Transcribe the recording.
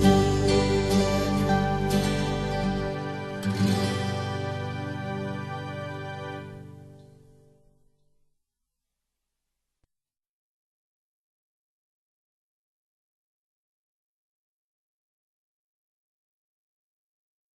น